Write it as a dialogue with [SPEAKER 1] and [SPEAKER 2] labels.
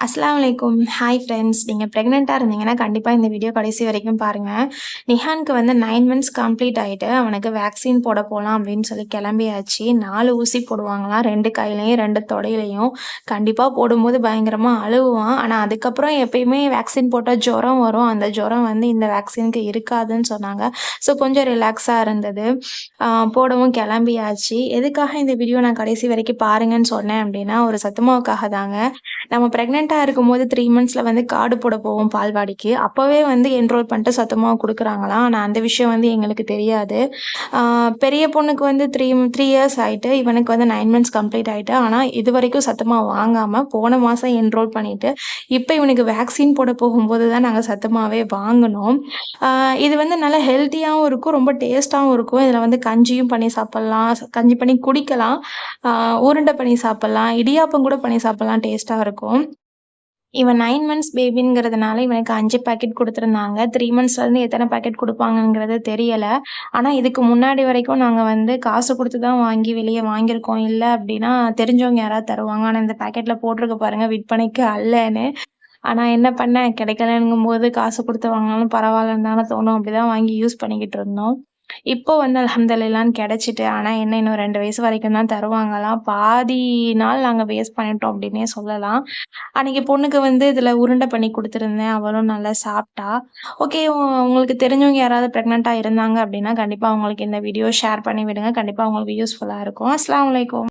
[SPEAKER 1] அஸ்லாம் வலைக்கும் hi friends நீங்கள் ப்ரெக்னெண்ட்டாக இருந்தீங்கன்னா கண்டிப்பாக இந்த வீடியோ கடைசி வரைக்கும் பாருங்கள் நிஹானுக்கு வந்து நைன் மந்த்ஸ் கம்ப்ளீட் ஆகிட்டு அவனுக்கு வேக்சின் போட போகலாம் அப்படின்னு சொல்லி கிளம்பியாச்சு. நாலு ஊசி போடுவாங்களாம் ரெண்டு கையிலையும் ரெண்டு தொடையிலையும். கண்டிப்பாக போடும்போது பயங்கரமாக அழுவான். ஆனால் அதுக்கப்புறம் எப்பயுமே வேக்சின் போட்டால் ஜுரம் வரும். அந்த ஜுரம் வந்து இந்த வேக்சினுக்கு இருக்காதுன்னு சொன்னாங்க. ஸோ கொஞ்சம் ரிலாக்ஸாக இருந்தது. போடவும் கிளம்பியாச்சு. எதுக்காக இந்த வீடியோ நான் கடைசி வரைக்கும் பாருங்கன்னு சொன்னேன் அப்படின்னா ஒரு சத்துமாவுக்காக தாங்க. நம்ம ப்ரெக்னெண்ட்டாக இருக்கும்போது த்ரீ மந்த்ஸில் வந்து கார்டு போட போவோம் பால்வாடிக்கு. அப்போவே வந்து என்ரோல் பண்ணிட்டு சத்தமாக கொடுக்குறாங்களாம் ஆனால் அந்த விஷயம் வந்து எங்களுக்கு தெரியாது. பெரிய பொண்ணுக்கு வந்து த்ரீ த்ரீ இயர்ஸ் ஆகிட்டு இவனுக்கு வந்து நைன் மந்த்ஸ் கம்ப்ளீட் ஆகிட்டு ஆனால் இது வரைக்கும் சத்தமாக வாங்காமல் போன மாதம் என்ரோல் பண்ணிவிட்டு இப்போ இவனுக்கு வேக்சின் போட போகும்போது தான் நாங்கள் சத்தமாகவே வாங்கினோம். இது வந்து நல்லா ஹெல்த்தியாகவும் இருக்கும் ரொம்ப டேஸ்ட்டாகவும் இருக்கும். இதில் வந்து கஞ்சியும் பண்ணி சாப்பிட்லாம் கஞ்சி பண்ணி குடிக்கலாம். உருண்டை பண்ணி சாப்பிட்லாம் இடியாப்பம் கூட பண்ணி சாப்பிட்லாம் டேஸ்ட்டாக இருக்கும். இவன் நைன் மந்த்ஸ் பேபிங்கிறதுனால இவனுக்கு அஞ்சு பேக்கெட் கொடுத்துருந்தாங்க. த்ரீ மந்த்ஸ்லேருந்து எத்தனை பேக்கெட் கொடுப்பாங்கங்கிறது தெரியலை. ஆனால் இதுக்கு முன்னாடி வரைக்கும் நாங்கள் வந்து காசு கொடுத்து தான் வாங்கி வெளியே வாங்கியிருக்கோம். இல்லை அப்படின்னா தெரிஞ்சவங்க யாராவது தருவாங்க. ஆனால் இந்த பேக்கெட்டில் போட்டிருக்க பாருங்கள் விற்பனைக்கு அல்லன்னு. ஆனால் என்ன பண்ணேன் கிடைக்கலங்கும் போது காசு கொடுத்து வாங்கினாலும் பரவாயில்லன்னு தானே தோணும். அப்படி தான் வாங்கி யூஸ் பண்ணிக்கிட்டு இருந்தோம். இப்போ வந்து அலமதுல்லான்னு கிடச்சிட்டு ஆனால் என்ன இன்னும் ரெண்டு வயசு வரைக்கும் தான் தருவாங்களாம். பாதி நாள் நாங்கள் வேஸ்ட் பண்ணிட்டோம் அப்படின்னே சொல்லலாம். அன்றைக்கி பொண்ணுக்கு வந்து இதில் உருண்டை பண்ணி கொடுத்துருந்தேன். அவளும் நல்லா சாப்பிட்டா. ஓகே உங்களுக்கு தெரிஞ்சவங்க யாராவது ப்ரெக்னெண்ட்டாக இருந்தாங்க அப்படின்னா கண்டிப்பாக அவங்களுக்கு இந்த வீடியோ ஷேர் பண்ணி விடுங்க. கண்டிப்பாக அவங்களுக்கு யூஸ்ஃபுல்லாக இருக்கும். அஸ்லாம் வலைக்கும்